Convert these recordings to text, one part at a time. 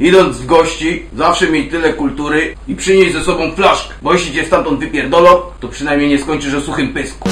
Idąc w gości, zawsze miej tyle kultury i przynieś ze sobą flaszkę, bo jeśli cię stamtąd wypierdolą, to przynajmniej nie skończysz o suchym pysku.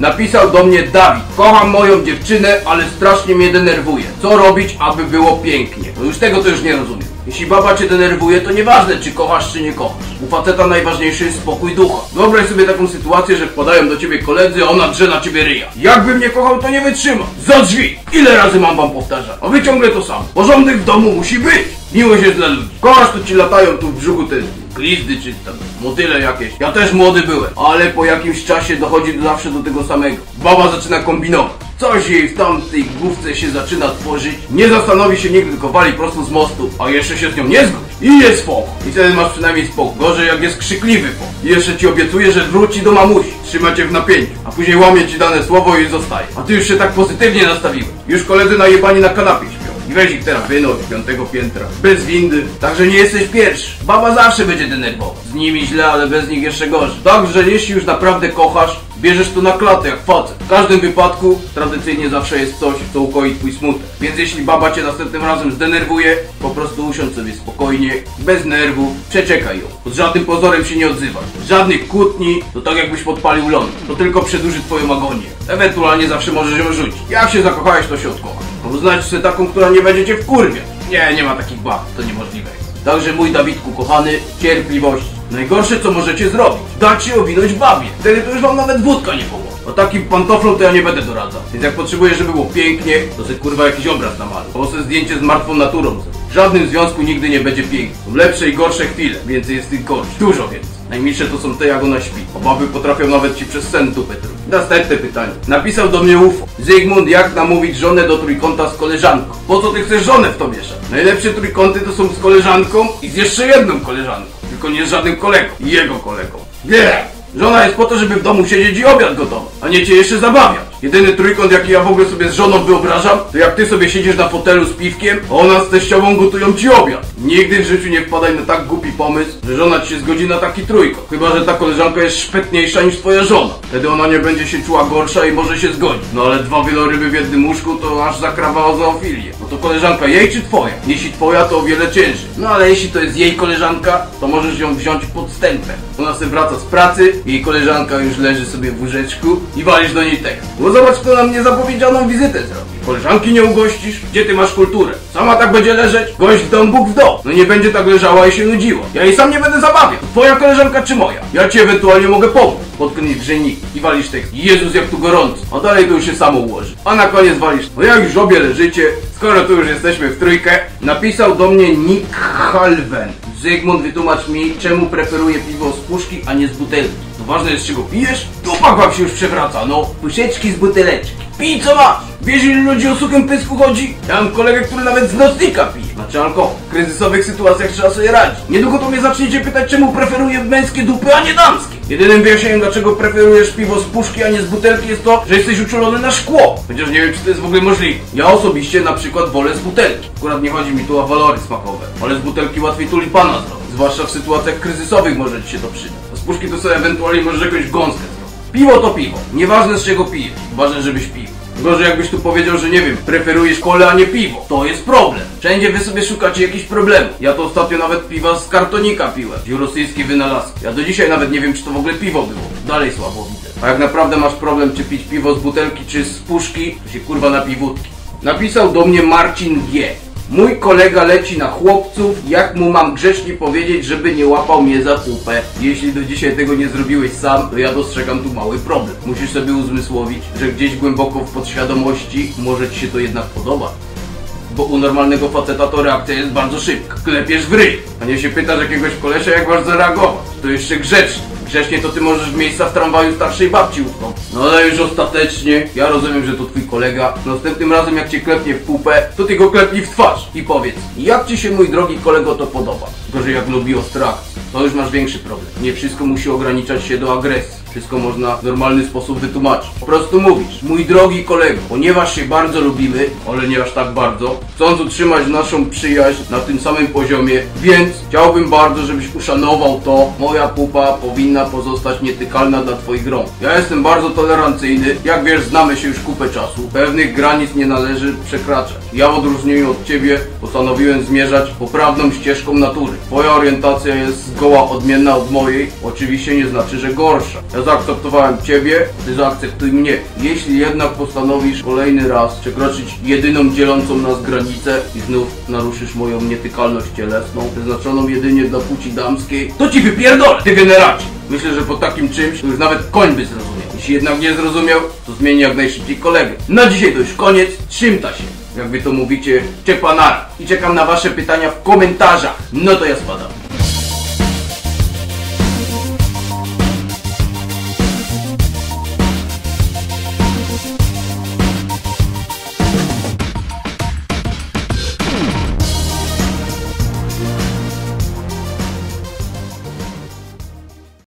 Napisał do mnie Dawid. Kocham moją dziewczynę, ale strasznie mnie denerwuje. Co robić, aby było pięknie? No już tego to już nie rozumiem. Jeśli baba cię denerwuje, to nieważne czy kochasz, czy nie kochasz. U faceta najważniejszy jest spokój ducha. Wyobraź sobie taką sytuację, że wpadają do ciebie koledzy, a ona drze na ciebie ryja. Jakbym nie kochał, to nie wytrzyma. Za drzwi! Ile razy mam wam powtarzać? A wy ciągle to samo. Porządek w domu musi być. Miłość jest dla ludzi. Kochasz, to ci latają tu w brzuchu te glizdy czy tam motyle jakieś. Ja też młody byłem, ale po jakimś czasie dochodzi do zawsze do tego samego. Baba zaczyna kombinować. Coś jej w tamtej główce się zaczyna tworzyć. Nie zastanowi się nigdy, tylko wali prosto z mostu, a jeszcze się z nią nie zgodzi. I jest spoko. I wtedy masz przynajmniej spokój. Gorzej jak jest krzykliwy po. I jeszcze ci obiecuje, że wróci do mamusi. Trzyma cię w napięciu. A później łamie ci dane słowo i zostaje. A ty już się tak pozytywnie nastawiłeś. Już koledzy najebani na kanapie śpią. I weź ich teraz wynoś z piątego piętra. Bez windy. Także nie jesteś pierwszy. Baba zawsze będzie denerwować. Z nimi źle, ale bez nich jeszcze gorzej. Także jeśli już naprawdę kochasz, bierzesz to na klatę jak facet. W każdym wypadku tradycyjnie zawsze jest coś, co ukoi twój smutek. Więc jeśli baba cię następnym razem zdenerwuje, po prostu usiądź sobie spokojnie, bez nerwów, przeczekaj ją. Pod żadnym pozorem się nie odzywaj. Żadnych kłótni, to tak jakbyś podpalił ląd. To tylko przedłuży twoją agonię. Ewentualnie zawsze możesz ją rzucić. Jak się zakochałeś, to się odkochasz. Znajdź sobie taką, która nie będzie cię wkurwiać. Nie, nie ma takich bab, to niemożliwe. Także mój Dawidku kochany, cierpliwość. Najgorsze co możecie zrobić, dać się owinąć babie. Wtedy to już wam nawet wódka nie pomoże. O takim pantoflom to ja nie będę doradzał. Więc jak potrzebujesz, żeby było pięknie, to sobie kurwa jakiś obraz namaluj. Albo sobie zdjęcie z martwą naturą. W żadnym związku nigdy nie będzie pięknie. Są lepsze i gorsze chwile, więcej jest tych gorszych. Dużo więcej. Najmilsze to są te, jak ona śpi. Obawy potrafią nawet ci przez sen dupę truć. Następne pytanie. Napisał do mnie UFO. Zygmunt, jak namówić żonę do trójkąta z koleżanką? Po co ty chcesz żonę w to mieszać? Najlepsze trójkąty to są z koleżanką i z jeszcze jedną koleżanką. Tylko nie z żadnym kolegą. Jego kolegą. Nie! Żona jest po to, żeby w domu siedzieć i obiad gotować, a nie cię jeszcze zabawiać. Jedyny trójkąt, jaki ja w ogóle sobie z żoną wyobrażam, to jak ty sobie siedzisz na fotelu z piwkiem, a ona z teściową gotują ci obiad. Nigdy w życiu nie wpadaj na tak głupi pomysł, że żona ci się zgodzi na taki trójkąt. Chyba, że ta koleżanka jest szpetniejsza niż twoja żona. Wtedy ona nie będzie się czuła gorsza i może się zgodzić. No ale dwa wieloryby w jednym łóżku to aż zakrawa o zoofilię. No to koleżanka jej czy twoja? Jeśli twoja, to o wiele ciężej. No ale jeśli to jest jej koleżanka, to możesz ją wziąć podstępem. Ona sobie wraca z pracy, jej koleżanka już leży sobie w łóżeczku i walisz do niej tekst. Bo zobacz, kto nam niezapowiedzianą wizytę zrobi. Koleżanki nie ugościsz? Gdzie ty masz kulturę? Sama tak będzie leżeć? Gość w dom, Bóg w dom. No nie będzie tak leżała i się nudziła. Ja jej sam nie będę zabawiał. Twoja koleżanka czy moja? Ja ci ewentualnie mogę pomóc. Potknij grzejnik i walisz tekst. Jezus, jak tu gorąco. A dalej to już się samo ułoży. A na koniec walisz. No jak już obie leżycie, skoro tu już jesteśmy w trójkę, napisał do mnie Nick Halven. Zygmunt, wytłumacz mi, czemu preferuje piwo z puszki, a nie z butelki. To ważne jest, czego pijesz? Dupak wam się już przewraca, no. Puszeczki z buteleczki. Pij co masz. Wiesz, ile ludzi o suchym pysku chodzi? Ja mam kolegę, który nawet z nocnika pije. Alkohol. W kryzysowych sytuacjach trzeba sobie radzić. Niedługo to mnie zaczniecie pytać, czemu preferuję męskie dupy, a nie damskie. Jedynym wyjaśnieniem, dlaczego preferujesz piwo z puszki, a nie z butelki jest to, że jesteś uczulony na szkło. Chociaż nie wiem, czy to jest w ogóle możliwe. Ja osobiście na przykład wolę z butelki. Akurat nie chodzi mi tu o walory smakowe. Ale z butelki łatwiej tulipana zrobić. Zwłaszcza w sytuacjach kryzysowych może ci się to przydać. Z puszki to sobie ewentualnie możesz jakąś gąskę zrobić. Piwo to piwo. Nieważne z czego pijesz. Ważne, żebyś pił. Gorzej jakbyś tu powiedział, że nie wiem, preferujesz kole, a nie piwo. To jest problem. Wszędzie wy sobie szukacie jakichś problemów. Ja to ostatnio nawet piwa z kartonika piłem. Rosyjskie wynalazki. Ja do dzisiaj nawet nie wiem, czy to w ogóle piwo było. Dalej słabo widzę. A jak naprawdę masz problem, czy pić piwo z butelki, czy z puszki, to się kurwa napij wódki. Napisał do mnie Marcin G. Mój kolega leci na chłopców, jak mu mam grzecznie powiedzieć, żeby nie łapał mnie za pupę. Jeśli do dzisiaj tego nie zrobiłeś sam, to ja dostrzegam tu mały problem. Musisz sobie uzmysłowić, że gdzieś głęboko w podświadomości może ci się to jednak podobać. Bo u normalnego faceta to reakcja jest bardzo szybka. Klepiesz w ryj, a nie się pytasz jakiegoś kolesia jak masz zareagować. To jeszcze grzecznie. Grzecznie to ty możesz miejsca w tramwaju starszej babci utknąć. No ale już ostatecznie, ja rozumiem, że to twój kolega. Następnym razem jak cię klepnie w pupę, to ty go klepnij w twarz i powiedz, jak ci się mój drogi kolego to podoba? Gorzej jak lubi ostrakcji. To już masz większy problem. Nie wszystko musi ograniczać się do agresji. Wszystko można w normalny sposób wytłumaczyć. Po prostu mówisz, mój drogi kolego, ponieważ się bardzo lubimy, ale nie aż tak bardzo, chcąc utrzymać naszą przyjaźń na tym samym poziomie, więc chciałbym bardzo, żebyś uszanował to, moja pupa powinna pozostać nietykalna dla twoich rąk. Ja jestem bardzo tolerancyjny, jak wiesz, znamy się już kupę czasu, pewnych granic nie należy przekraczać. Ja w odróżnieniu od ciebie postanowiłem zmierzać poprawną ścieżką natury. Twoja orientacja jest zgoła odmienna od mojej, oczywiście nie znaczy, że gorsza. Ja zaakceptowałem ciebie, ty zaakceptuj mnie. Jeśli jednak postanowisz kolejny raz przekroczyć jedyną dzielącą nas granicę i znów naruszysz moją nietykalność cielesną, przeznaczoną jedynie dla płci damskiej, to ci wypierdolę, ty generacie! Myślę, że po takim czymś już nawet koń by zrozumiał. Jeśli jednak nie zrozumiał, to zmieni jak najszybciej kolegę. Na dzisiaj to już koniec, trzymta się. Jak wy to mówicie, czepanara. I czekam na wasze pytania w komentarzach. No to ja spadam.